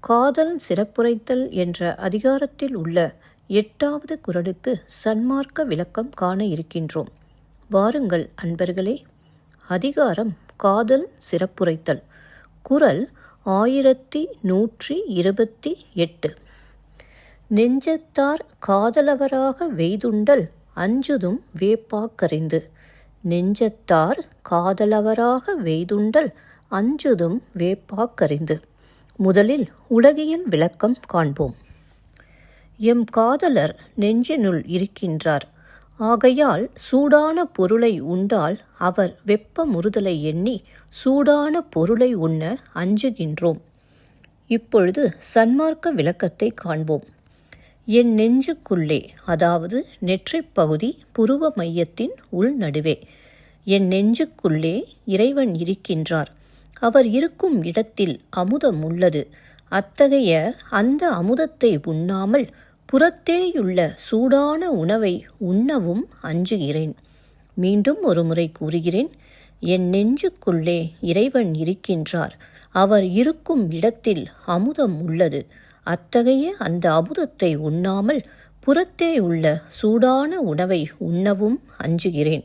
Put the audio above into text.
காதல் சிறப்புரைத்தல் என்ற அதிகாரத்தில் உள்ள எட்டாவது குரலுக்கு சன்மார்க்க விளக்கம் காண இருக்கின்றோம். வாருங்கள் அன்பர்களே அதிகாரம் காதல் சிறப்புரைத்தல். குரல் ஆயிரத்தி நூற்றி இருபத்தி எட்டு. நெஞ்சத்தார் காதலவராக வெய்துண்டல் அஞ்சுதும் வேப்பாக்கறிந்து. நெஞ்சத்தார் காதலவராக வெய்துண்டல் அஞ்சுதும் வேப்பாக்கறிந்து. முதலில் உலகியல் விளக்கம் காண்போம். எம் காதலர் நெஞ்சினுள் இருக்கின்றார். ஆகையால் சூடான பொருளை உண்டால் அவர் வெப்ப முறுதலை எண்ணி சூடான பொருளை உண்ண அஞ்சுகின்றோம். இப்பொழுது சன்மார்க்க விளக்கத்தை காண்போம். என் நெஞ்சுக்குள்ளே அதாவது நெற்றிப் பகுதி புருவ மையத்தின் உள் நடுவே என் நெஞ்சுக்குள்ளே இறைவன் இருக்கின்றார். அவர் இருக்கும் இடத்தில் அமுதம் உள்ளது அத்தகைய அந்த அமுதத்தை உண்ணாமல் புறத்தேயுள்ள சூடான உணவை உண்ணவும் அஞ்சுகிறேன். மீண்டும் ஒரு முறை கூறுகிறேன் என் நெஞ்சுக்குள்ளே இறைவன் இருக்கின்றார். அவர் இருக்கும் இடத்தில் அமுதம் உள்ளது. அத்தகைய அந்த அமுதத்தை உண்ணாமல் புறத்தே உள்ள சூடான உணவை உண்ணவும் அஞ்சுகிறேன்.